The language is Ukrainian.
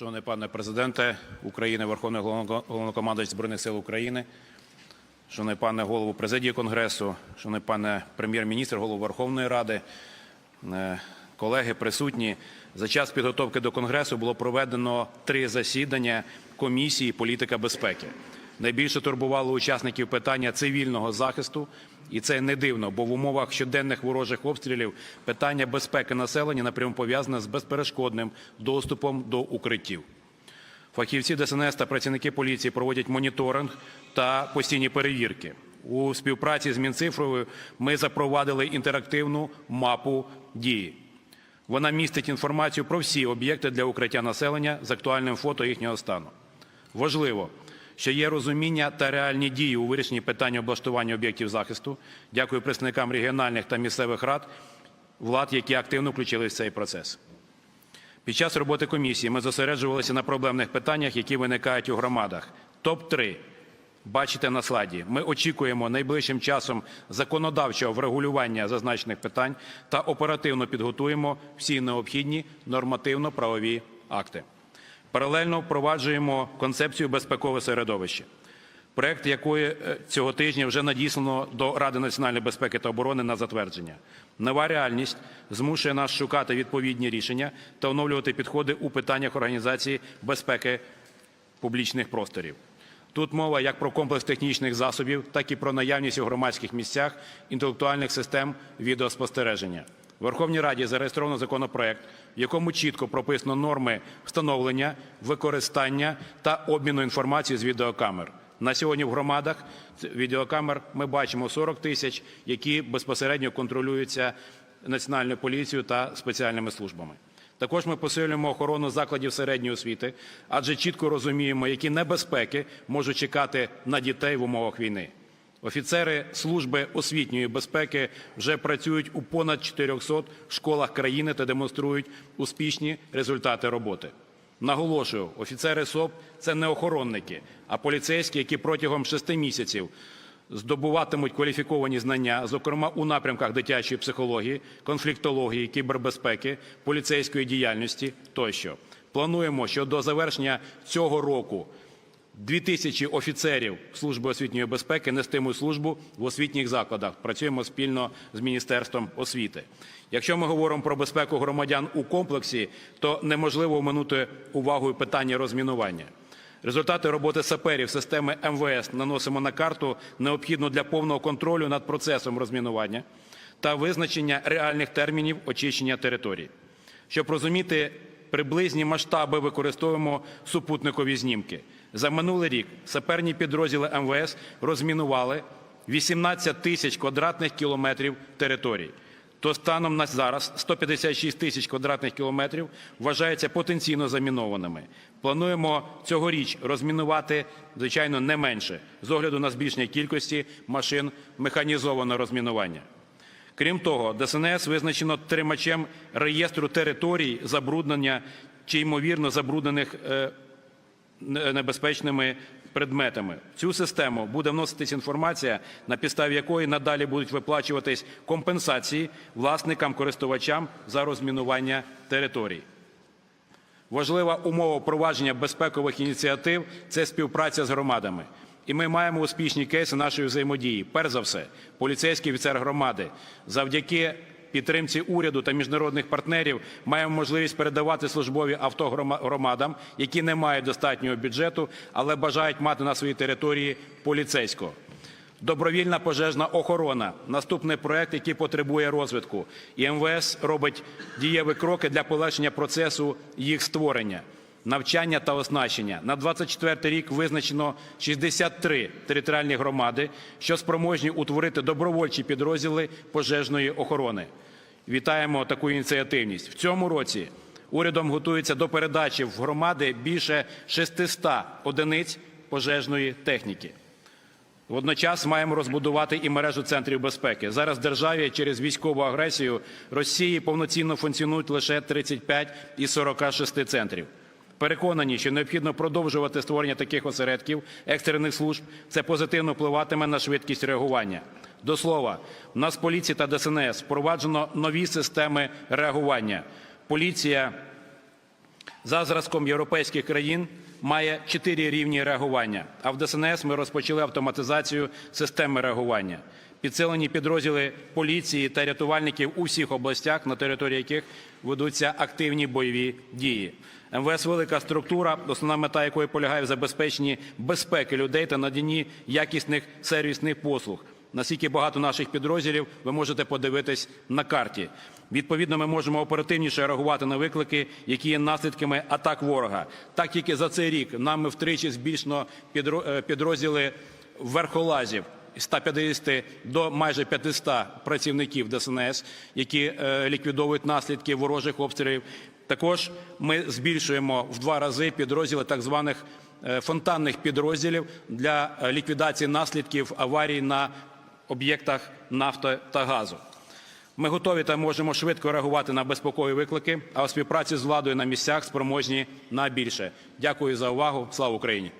Шановний пане президенте України, Верховний Головно- Головнокомандувач Збройних сил України, шановний пане голову президії Конгресу, шановний пане прем'єр-міністр, голову Верховної Ради, е, колеги присутні. За час підготовки до Конгресу було проведено три засідання комісії політика безпеки. Найбільше турбувало учасників питання цивільного захисту, і це не дивно, бо в умовах щоденних ворожих обстрілів питання безпеки населення напряму пов'язане з безперешкодним доступом до укриттів. Фахівці ДСНС та працівники поліції проводять моніторинг та постійні перевірки. У співпраці з Мінцифровою ми запровадили інтерактивну мапу дії. Вона містить інформацію про всі об'єкти для укриття населення з актуальним фото їхнього стану. Важливо, що є розуміння та реальні дії у вирішенні питання облаштування об'єктів захисту. Дякую представникам регіональних та місцевих рад влад, які активно включилися в цей процес. Під час роботи комісії ми зосереджувалися на проблемних питаннях, які виникають у громадах. Топ-3 бачите на слайді. Ми очікуємо найближчим часом законодавчого врегулювання зазначених питань та оперативно підготуємо всі необхідні нормативно-правові акти. Паралельно впроваджуємо концепцію безпекове середовище. Проект якої е, цього тижня вже надіслано до Ради національної безпеки та оборони на затвердження. Нова реальність змушує нас шукати відповідні рішення та оновлювати підходи у питаннях організації безпеки публічних просторів. Тут мова як про комплекс технічних засобів, так і про наявність у громадських місцях інтелектуальних систем відеоспостереження. В Верховній Раді зареєстровано законопроект, в якому чітко прописано норми встановлення, використання та обміну інформацією з відеокамер. На сьогодні в громадах відеокамер ми бачимо 40 тисяч, які безпосередньо контролюються національною поліцією та спеціальними службами. Також ми посилюємо охорону закладів середньої освіти, адже чітко розуміємо, які небезпеки можуть чекати на дітей в умовах війни. Офіцери служби освітньої безпеки вже працюють у понад 400 школах країни та демонструють успішні результати роботи. Наголошую, офіцери СОП це не охоронники, а поліцейські, які протягом шести місяців здобуватимуть кваліфіковані знання, зокрема у напрямках дитячої психології, конфліктології, кібербезпеки, поліцейської діяльності тощо. Плануємо, що до завершення цього року 2000 офіцерів Служби освітньої безпеки нестимуть службу в освітніх закладах. Працюємо спільно з Міністерством освіти. Якщо ми говоримо про безпеку громадян у комплексі, то неможливо оминути увагою питання розмінування. Результати роботи саперів системи МВС наносимо на карту необхідну для повного контролю над процесом розмінування та визначення реальних термінів очищення територій. Щоб розуміти приблизні масштаби, використовуємо супутникові знімки. За минулий рік саперні підрозділи МВС розмінували 18 тисяч квадратних кілометрів територій. То станом на зараз 156 тисяч квадратних кілометрів вважаються потенційно замінованими. Плануємо цьогоріч розмінувати, звичайно, не менше з огляду на збільшення кількості машин механізованого розмінування. Крім того, ДСНС визначено тримачем реєстру територій забруднення чи ймовірно забруднених е, небезпечними предметами. В цю систему буде вноситись інформація, на підставі якої надалі будуть виплачуватись компенсації власникам користувачам за розмінування територій. Важлива умова впровадження безпекових ініціатив це співпраця з громадами. І ми маємо успішні кейси нашої взаємодії. Перш за все, поліцейський офіцер громади завдяки підтримці уряду та міжнародних партнерів маємо можливість передавати службові авто громадам, які не мають достатнього бюджету, але бажають мати на своїй території поліцейського. Добровільна пожежна охорона наступний проект, який потребує розвитку. І МВС робить дієві кроки для полегшення процесу їх створення, навчання та оснащення. На 24 рік визначено 63 територіальні громади, що спроможні утворити добровольчі підрозділи пожежної охорони. Вітаємо таку ініціативність. В цьому році урядом готується до передачі в громади більше 600 одиниць пожежної техніки. Водночас маємо розбудувати і мережу центрів безпеки. Зараз державі через військову агресію Росії повноцінно функціонують лише 35 із 46 центрів. Переконані, що необхідно продовжувати створення таких осередків екстрених служб. Це позитивно впливатиме на швидкість реагування. До слова, в нас поліції та ДСНС впроваджено нові системи реагування. Поліція За зразком європейських країн має чотири рівні реагування. А в ДСНС ми розпочали автоматизацію системи реагування. Підсилені підрозділи поліції та рятувальників у всіх областях, на території яких ведуться активні бойові дії. МВС велика структура, основна мета якої полягає в забезпеченні безпеки людей та наданні якісних сервісних послуг. Наскільки багато наших підрозділів ви можете подивитись на карті. Відповідно, ми можемо оперативніше реагувати на виклики, які є наслідками атак ворога. Так тільки за цей рік нами втричі збільшено е, підрозділи верхолазів. З 150 до майже 500 працівників ДСНС, які е, ліквідовують наслідки ворожих обстрілів. Також ми збільшуємо в два рази підрозділи так званих е, фонтанних підрозділів для е, ліквідації наслідків аварій на об'єктах нафти та газу. Ми готові та можемо швидко реагувати на безпекові виклики, а у співпраці з владою на місцях спроможні на більше. Дякую за увагу. Слава Україні!